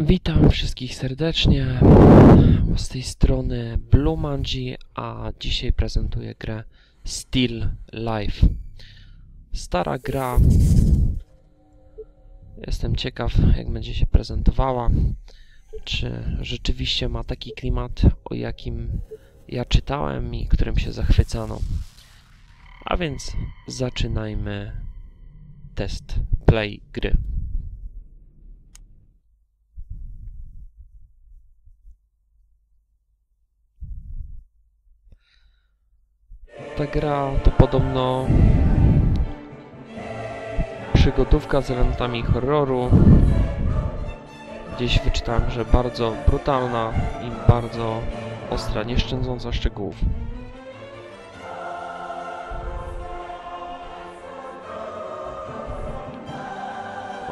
Witam wszystkich serdecznie. Z tej strony Blumanji, a dzisiaj prezentuję grę Still Life. Stara gra. Jestem ciekaw, jak będzie się prezentowała. Czy rzeczywiście ma taki klimat, o jakim ja czytałem i którym się zachwycano. A więc zaczynajmy test play gry. Ta gra to podobno przygodówka z elementami horroru. Gdzieś wyczytałem, że bardzo brutalna i bardzo ostra, nie szczędząca szczegółów.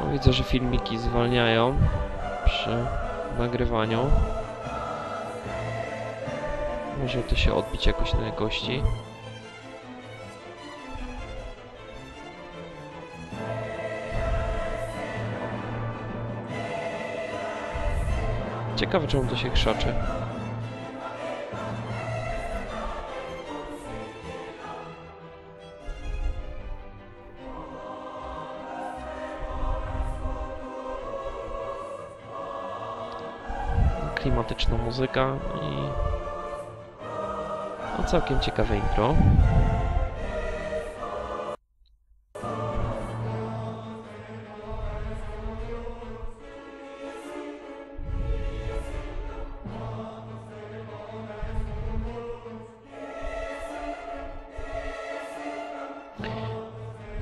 O, widzę, że filmiki zwalniają przy nagrywaniu. Może to się odbić jakoś na jakości. Ciekawe czemu to się krzaczy. Klimatyczna muzyka i no całkiem ciekawe intro.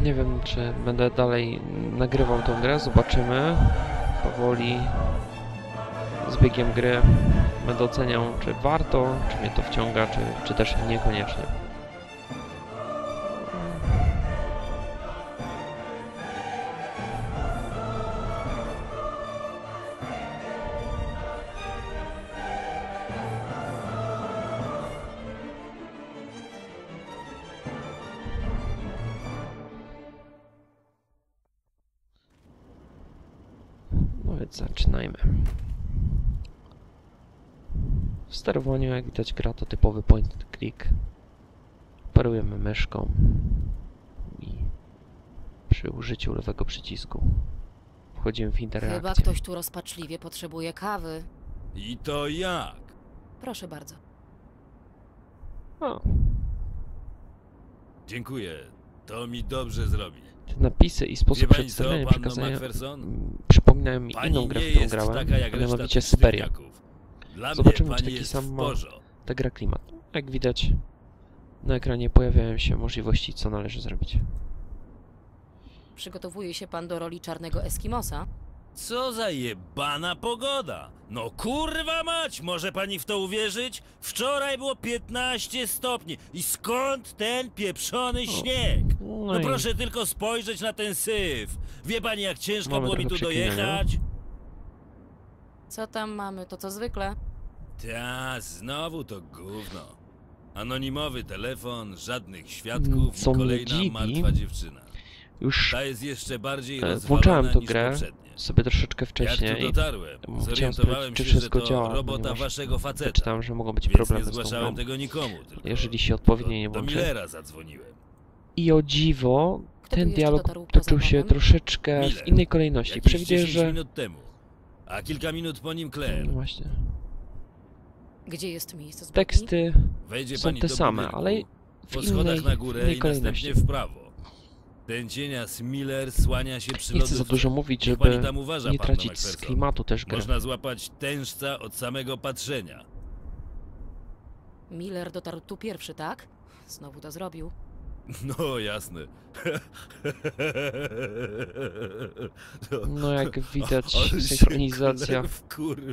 Nie wiem, czy będę dalej nagrywał tą grę, zobaczymy. Powoli z biegiem gry będę oceniał, czy warto, czy mnie to wciąga, czy, czy też niekoniecznie. Sterowaniu, jak widać, gra to typowy point and click. Operujemy myszką i przy użyciu lewego przycisku wchodzimy w Chyba interakcję. ktoś tu rozpaczliwie potrzebuje kawy. I to jak? Proszę bardzo. O, Dziękuję. To mi dobrze zrobi. te napisy i Wie sposób pani co, przedstawiania panno przekazania Macpherson? mm, przypominają mi Pani inną grę, nie w którą jest grałem, taka jak reszta mianowicie tych Syberia. Dla Zobaczymy, mnie czy taki jest sam ma-. Ta gra klimat. Jak widać, na ekranie pojawiają się możliwości, co należy zrobić. Przygotowuje się pan do roli czarnego Eskimosa? Co za jebana pogoda! No kurwa mać, może pani w to uwierzyć? Wczoraj było 15 stopni i skąd ten pieprzony śnieg? No, No proszę tylko spojrzeć na ten syf. Wie pani jak ciężko Mamy było mi tu dojechać? Co tam mamy? To co zwykle? Ta, znowu to gówno. Anonimowy telefon, żadnych Mm, świadków co i kolejna dziwi, martwa dziewczyna. już Ta jest jeszcze bardziej E, włączałem niż grę poprzednie. sobie troszeczkę Jak wcześniej. tu dotarłem, Chciałem zorientowałem sprawdzić, czy się, że wszystko to działa, robota waszego faceta. Czytałem, że mogą być problemy nie z tą tego nikomu, tylko Jeżeli się odpowiednio nie do włączy. Millera zadzwoniłem. I o dziwo, Kto ten dialog toczył się troszeczkę w Miller. innej kolejności. 10 że... A kilka minut po nim Claire. No właśnie. Gdzie jest miejsce zbrodni? Teksty Wejdzie są pani te same, budynku, ale w po innej, schodach na w górę innej i kolejności. następnie w prawo. Ten cienias Miller słania się przy Nie chcę za dużo mówić, żeby tam uważa, nie tracić z klimatu też gry. Można złapać tężca od samego patrzenia. Miller dotarł tu pierwszy, tak? Znowu to zrobił. No jasne. No jak widać, synchronizacja,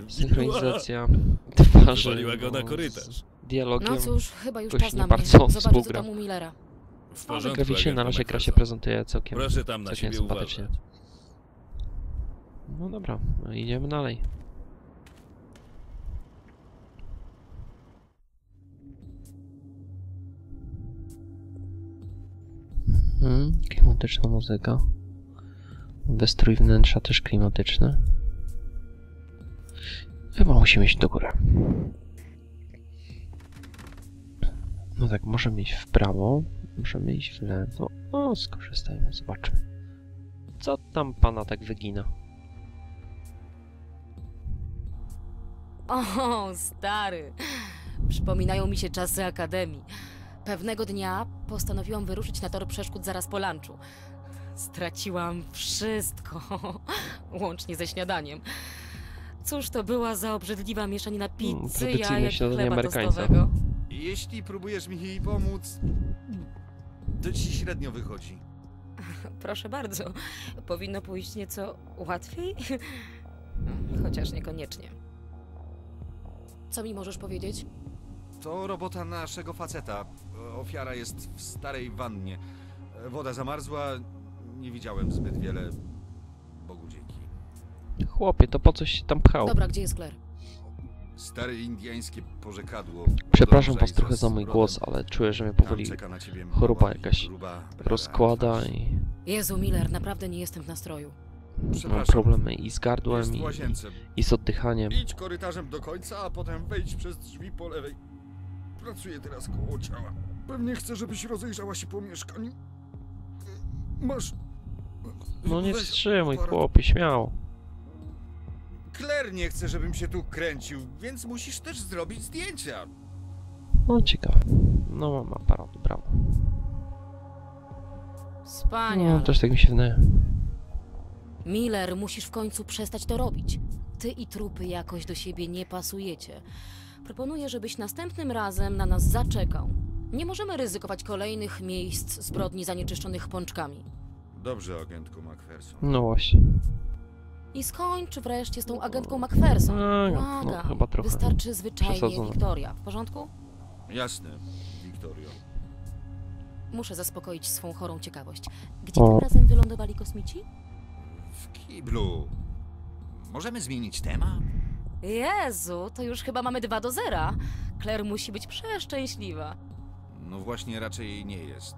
synchronizacja twarzy Wywaliła go na no, korytarz. z dialogiem. No cóż, chyba już czas nie na mnie. bardzo Zobaczę, co tam u Millera. W Ale porządku, graficznie na razie gra się prezentuje całkiem, Proszę tam na całkiem siebie sympatycznie. uważać. No dobra, no idziemy dalej. Hmm, klimatyczna muzyka. Wystrój wnętrza też klimatyczny. Chyba musimy iść do góry. No tak, możemy iść w prawo, możemy iść w lewo. O, skorzystajmy, zobaczmy. Co tam pana tak wygina? O, stary. Przypominają mi się czasy akademii. Pewnego dnia postanowiłam wyruszyć na tor przeszkód zaraz po lunchu. Straciłam wszystko, łącznie ze śniadaniem. Cóż to była za obrzydliwa mieszanina pizzy, tradycyjne jajek, chleba Amerykańca. tostowego. Jeśli próbujesz mi jej pomóc, to ci średnio wychodzi. Proszę bardzo. Powinno pójść nieco łatwiej? Chociaż niekoniecznie. Co mi możesz powiedzieć? To robota naszego faceta. Ofiara jest w starej wannie. Woda zamarzła, nie widziałem zbyt wiele. Bogu dzięki. Chłopie, to po coś się tam pchał? Dobra, gdzie jest Claire? Stare indiańskie porzekadło. Przepraszam was trochę za mój głos, ale czuję, że mnie powoli czeka na ciebie choroba jakaś rozkłada i Jezu, Miller, naprawdę nie jestem w nastroju. mam problemy i z gardłem i, i z oddychaniem. Idź korytarzem do końca, a potem wejdź przez drzwi po lewej. Pracuję teraz koło ciała. Pewnie chcę, żebyś rozejrzała się po mieszkaniu. Masz... No nie wstrzymuj, chłopie, śmiało. Claire nie chce, żebym się tu kręcił, więc musisz też zrobić zdjęcia. No ciekawe. No mam aparat, brawo. Wspaniale. No też tak mi się wydaje. Miller, musisz w końcu przestać to robić. Ty i trupy jakoś do siebie nie pasujecie. Proponuję, żebyś następnym razem na nas zaczekał. Nie możemy ryzykować kolejnych miejsc zbrodni zanieczyszczonych pączkami. Dobrze, agentku Macpherson. No właśnie. I skończ wreszcie z tą agentką Macpherson. A, no, Błagam. chyba trochę Wystarczy zwyczajnie przesadzone. Wiktoria. W porządku? Jasne, Wiktorio. Muszę zaspokoić swą chorą ciekawość. Gdzie O. tym razem wylądowali kosmici? W kiblu. Możemy zmienić temat? Jezu, to już chyba mamy dwa do zera. Claire musi być przeszczęśliwa. No właśnie, raczej jej nie jest.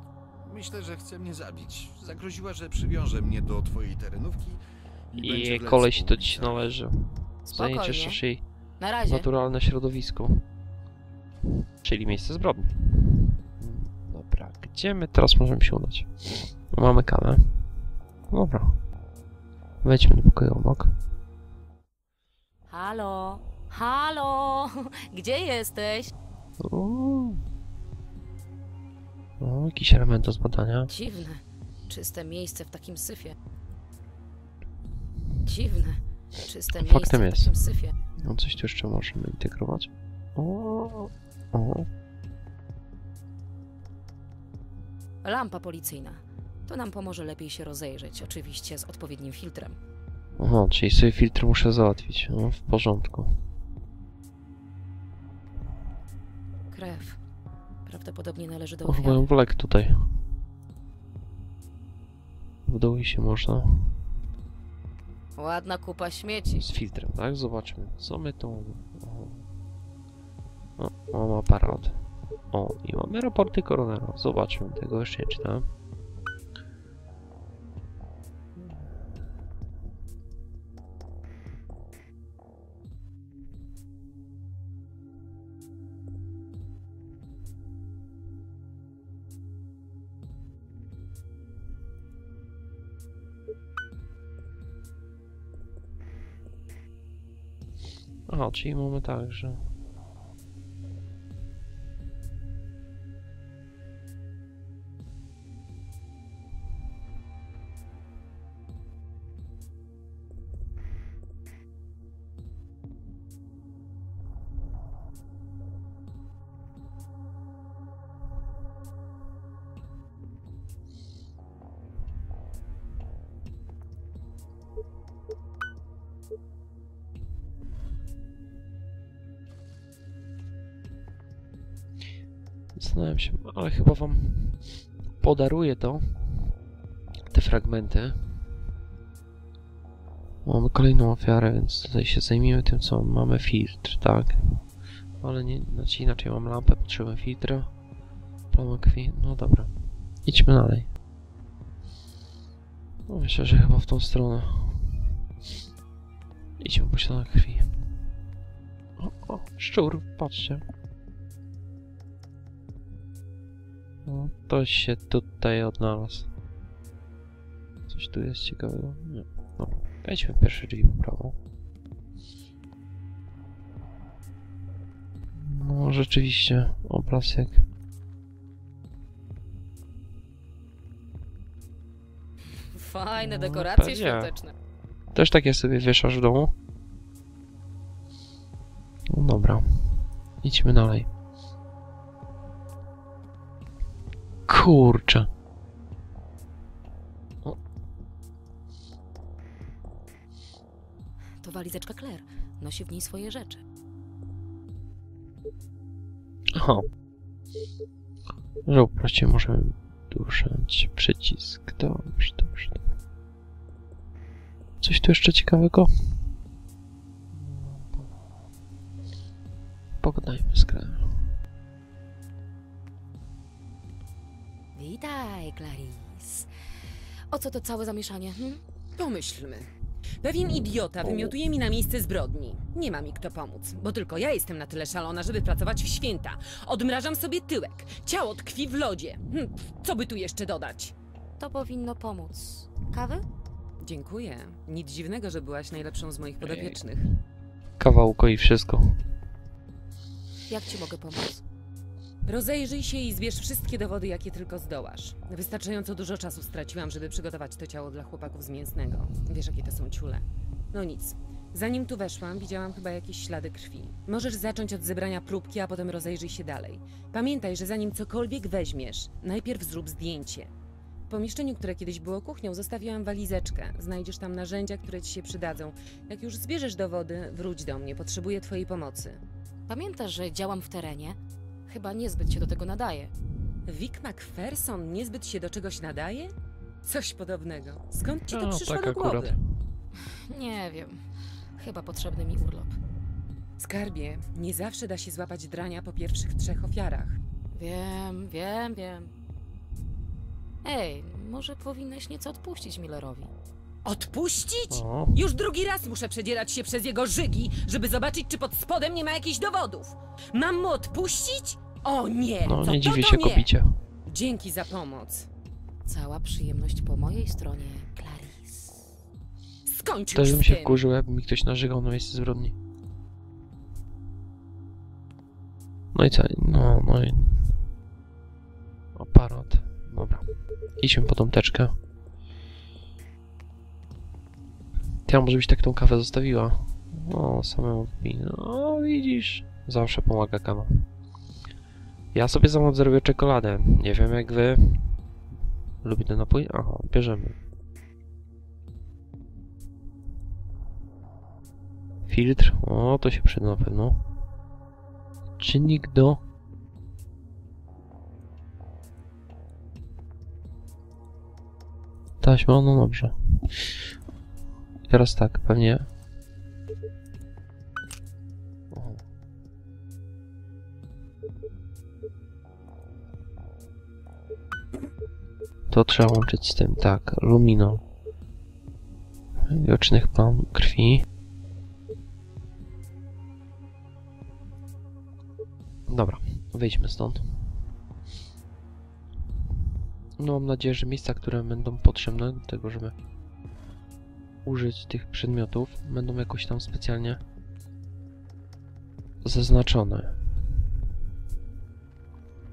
Myślę, że chce mnie zabić. Zagroziła, że przywiąże mnie do twojej terenówki i, będzie I wlec koleś to ci należy. Spokojnie. Zanieczyszczasz jej Na razie. naturalne środowisko. Czyli miejsce zbrodni. Dobra, gdzie my teraz możemy się udać? Mamy kamę. Dobra. Wejdźmy do pokoju obok. Halo? Halo? Gdzie jesteś? Uuu. O, jakiś element do zbadania. Dziwne. Czyste miejsce w takim syfie. Dziwne. Czyste Faktem miejsce w jest. takim syfie. No coś tu jeszcze możemy integrować. O, o. Lampa policyjna. To nam pomoże lepiej się rozejrzeć, oczywiście z odpowiednim filtrem. Aha, czyli sobie filtr muszę załatwić. No, w porządku. Krew. Prawdopodobnie należy do O, ofiary. ją wlek tutaj. W dół się można. Ładna kupa śmieci. Z filtrem, tak? Zobaczmy, co my tu. O, o mam aparat. O, i mamy raporty koronera. Zobaczmy, tego jeszcze nie czytałem. Aha, czyli mamy tak, że... Zastanawiam się, ale chyba wam podaruję to. Te fragmenty. Mamy kolejną ofiarę, więc tutaj się zajmiemy tym, co mamy filtr, tak? Ale nie, znaczy inaczej mam lampę, potrzebuję filtra. Plama krwi, no dobra. Idźmy dalej. No myślę, że chyba w tą stronę. Idźmy po śladach krwi. O, szczur, patrzcie. No, to się tutaj odnalazł. Coś tu jest ciekawego? Nie. Dobra, wejdźmy pierwsze drzwi po prawo. No, rzeczywiście, obraz jak... Fajne No, dekoracje pewnie. świąteczne. Też takie sobie wieszasz w domu? No dobra. Idźmy dalej. Kurczę. To walizeczka Claire. Nosi w niej swoje rzeczy. Aha. Że prościej możemy duszać przycisk. Dobrze, dobrze. Coś tu jeszcze ciekawego? Pogadajmy z Claire. Witaj, Clarice. O co to całe zamieszanie? Hm? Pomyślmy. Pewien idiota wymiotuje mi na miejsce zbrodni. Nie ma mi kto pomóc, bo tylko ja jestem na tyle szalona, żeby pracować w święta. Odmrażam sobie tyłek. Ciało tkwi w lodzie. Hm, co by tu jeszcze dodać? To powinno pomóc. Kawy? Dziękuję. Nic dziwnego, że byłaś najlepszą z moich podopiecznych. Kawałko i wszystko. Jak ci mogę pomóc? Rozejrzyj się i zbierz wszystkie dowody, jakie tylko zdołasz. Wystarczająco dużo czasu straciłam, żeby przygotować to ciało dla chłopaków z mięsnego. Wiesz, jakie to są ciule. No nic. Zanim tu weszłam, widziałam chyba jakieś ślady krwi. Możesz zacząć od zebrania próbki, a potem rozejrzyj się dalej. Pamiętaj, że zanim cokolwiek weźmiesz, najpierw zrób zdjęcie. W pomieszczeniu, które kiedyś było kuchnią, zostawiłam walizeczkę. Znajdziesz tam narzędzia, które ci się przydadzą. Jak już zbierzesz dowody, wróć do mnie. Potrzebuję twojej pomocy. Pamiętasz, że działam w terenie? Chyba niezbyt się do tego nadaje. Vic MacPherson niezbyt się do czegoś nadaje? Coś podobnego. Skąd ci to No, przyszło tak do akurat. głowy? Nie wiem. Chyba potrzebny mi urlop. Skarbie, nie zawsze da się złapać drania po pierwszych trzech ofiarach. Wiem, wiem, wiem. Ej, może powinnaś nieco odpuścić Millerowi. Odpuścić? O, Już drugi raz muszę przedzierać się przez jego żygi, żeby zobaczyć, czy pod spodem nie ma jakichś dowodów. Mam mu odpuścić? O nie! no nie dziwię się kobicie. Dzięki za pomoc. Cała przyjemność po mojej stronie, Clarice. Skończ Też bym się wkurzył, jakby mi ktoś narzygał na miejsce zbrodni. No i co? No, no i... Aparat. Dobra. Idźmy po tą teczkę. Ty, a może byś tak tą kawę zostawiła? No, samemu. No, widzisz. Zawsze pomaga kawa. Ja sobie sam zrobię czekoladę. Nie wiem jak wy. Lubię ten napój? Aha, bierzemy. Filtr. O, to się przyda na pewno. Czynnik do... Taśma, no dobrze. Teraz tak, pewnie... To trzeba łączyć z tym, tak, luminol. Widocznych plam krwi. Dobra, wyjdźmy stąd. No mam nadzieję, że miejsca, które będą potrzebne do tego, żeby użyć tych przedmiotów, będą jakoś tam specjalnie zaznaczone.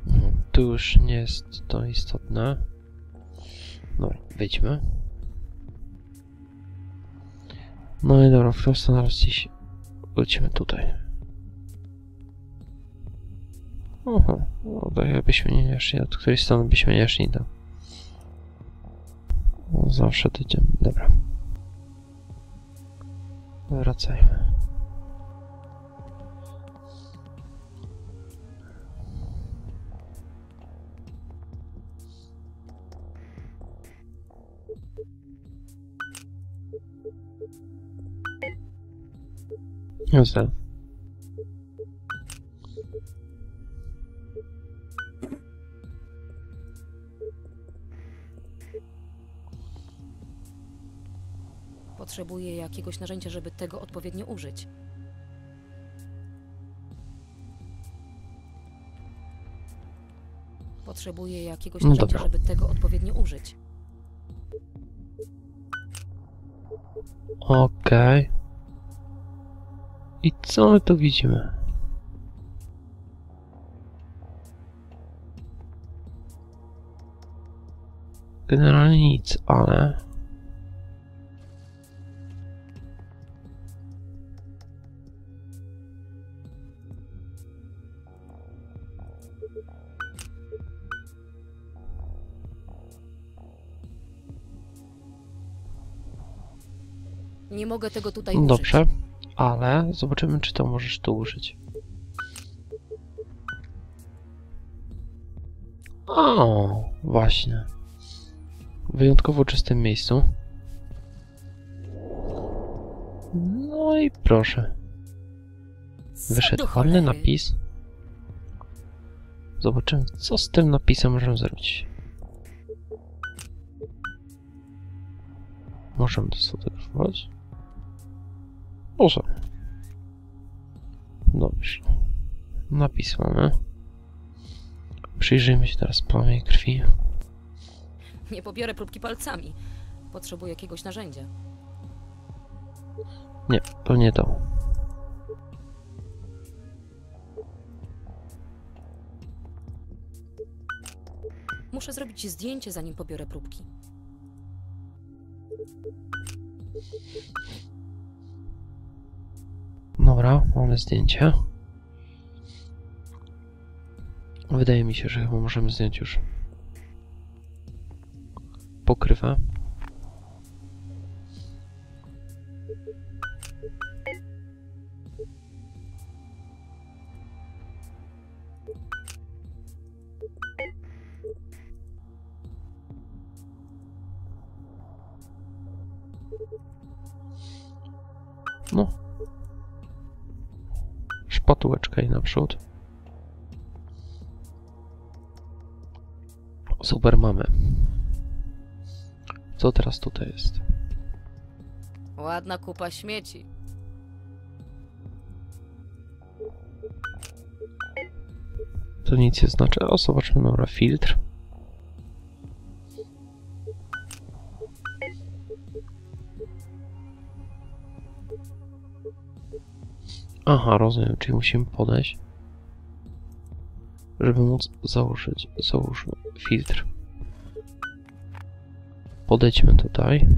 Mhm, Tu już nie jest to istotne. Dobra, wyjdźmy. No i dobra, prosto na dziś wrócimy tutaj. Oho, no to jakbyśmy nie szli, od której strony byśmy nie szli, to... No, zawsze idziemy. Dobra. Wracajmy. Yourself. Potrzebuję jakiegoś narzędzia, żeby tego odpowiednio użyć. Potrzebuję jakiegoś no narzędzia, żeby tego odpowiednio użyć. Okej. Okay co my tu widzimy? Generalnie nic, ale... Nie mogę tego tutaj użyć. Dobrze, ale zobaczymy, czy to możesz tu użyć. O, właśnie. W wyjątkowo czystym miejscu. No i proszę. Wyszedł ładny napis. Zobaczymy, co z tym napisem możemy zrobić. Możemy to sfotografować? Może. Dobrze. Napis mamy. Przyjrzyjmy się teraz plamie krwi. Nie pobiorę próbki palcami. Potrzebuję jakiegoś narzędzia. Nie, to nie to. Muszę zrobić zdjęcie, zanim pobiorę próbki. Dobra, mamy zdjęcie. Wydaje mi się, że chyba możemy zdjąć już pokrywę. Szpatułeczkę i naprzód. Super, mamy. Co teraz tutaj jest? Ładna kupa śmieci. To nic nie znaczy. O, zobaczmy, dobra, filtr. Aha, rozumiem, czyli musimy podejść, żeby móc założyć, załóżmy, filtr. Podejdźmy tutaj.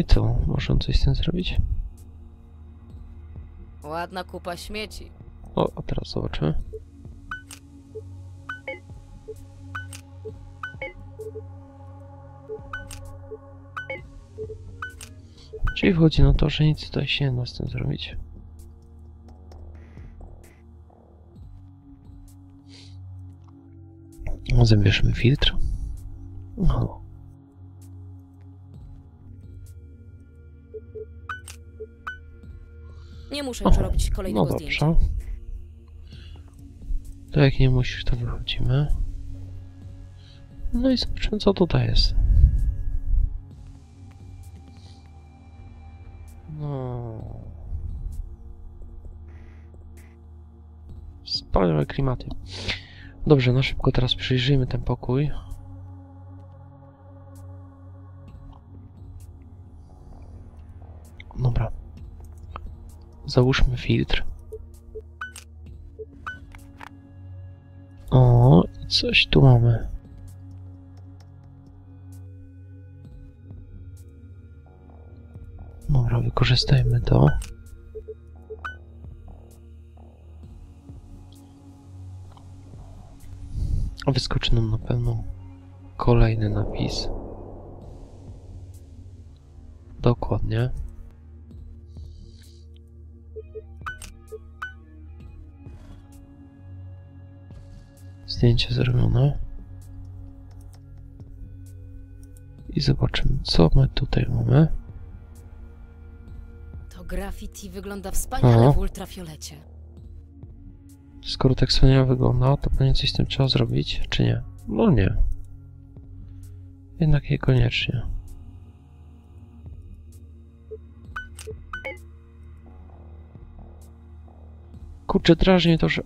I co? Możemy coś z tym zrobić? Ładna kupa śmieci. O, a teraz zobaczymy. Czyli wchodzi na to, że nic tutaj się nie da z tym zrobić. Zabierzmy filtr. No. Nie muszę już robić No kolejnego zdjęcia. dobrze. To jak nie musisz, to wychodzimy. No i zobaczymy, co tutaj jest. No. Wspaniałe klimaty. Dobrze, na szybko teraz przyjrzyjmy ten pokój. Załóżmy filtr. O, coś tu mamy. Dobra, wykorzystajmy to. Wyskoczy nam na pewno kolejny napis. Dokładnie. Zdjęcie zrobione. I zobaczymy, co my tutaj mamy. To graffiti wygląda wspaniale O. w ultrafiolecie. Skoro tak wspaniale wygląda, to pewnie coś z tym trzeba zrobić, czy nie? No nie. Jednak niekoniecznie. Kurczę, drażni to, że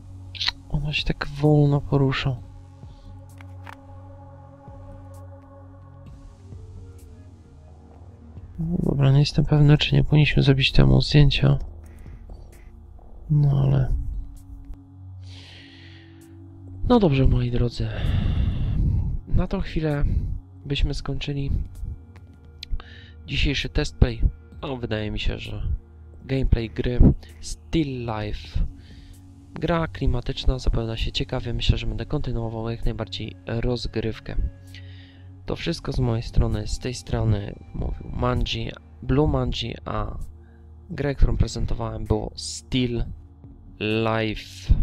ona się tak wolno porusza. No dobra, nie jestem pewny, czy nie powinniśmy zrobić temu zdjęcia. No ale... No dobrze, moi drodzy. Na tą chwilę byśmy skończyli dzisiejszy testplay. No, wydaje mi się, że gameplay gry Still Life. Gra klimatyczna, zapowiada się ciekawie. Myślę, że będę kontynuował jak najbardziej rozgrywkę. To wszystko z mojej strony. Z tej strony mówił Manji, Blue Manji, a grę, którą prezentowałem było Still Life.